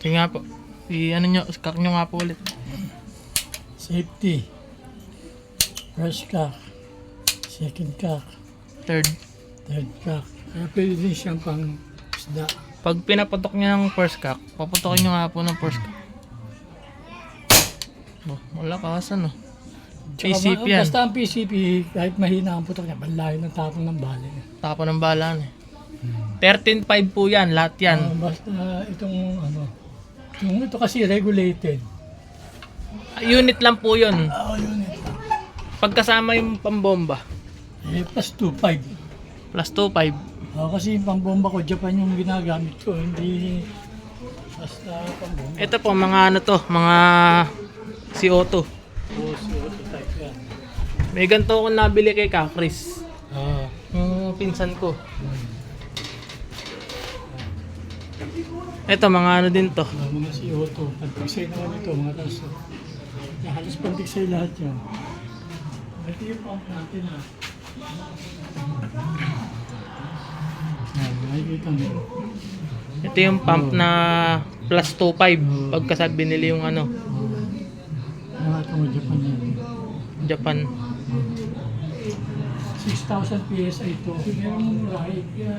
Sige nga po. I ano nyo, skak nyo nga po ulit. Safety. First cock. Second cock. Third. Third cock. Kaya pwede din siyang pang isda. Pag pinaputok nyo ng first cock, paputokin nyo nga po ng first cock. Oh, wala ka ano. Tsaka PCP yan. Basta ang PCP, kahit mahina ang putok niya, balayo ng tapon ng bala niya. Tapo ng balaan eh. 13.5 po yan, lahat yan. Ah, basta itong ano, yung ito kasi regulated. Unit lang po yun. Oo, yun eh. Pagkasama yung pambomba. Eh, plus 2.5. Plus 2.5. Ah, kasi yung pambomba ko, Japan yung ginagamit ko, hindi basta pambomba. Ito po, mga ano to, mga CO2. Oo, CO2 type yan. May ganito akong nabili kay Kakris. Ah, Yung pinsan ko. Ito, mga ano din to. ah, mga CO2. Pantiksay naman ito, mga taso. Yeah, halos pantiksay lahat yan. Ito yung pump natin ah. Yan, nakikita mo. Ito yung pump na plus 2.5 pagka sa binili yung ano, Mga ito Japan yan. Japan. 6,000 PSI ito. Meron mo. Kaya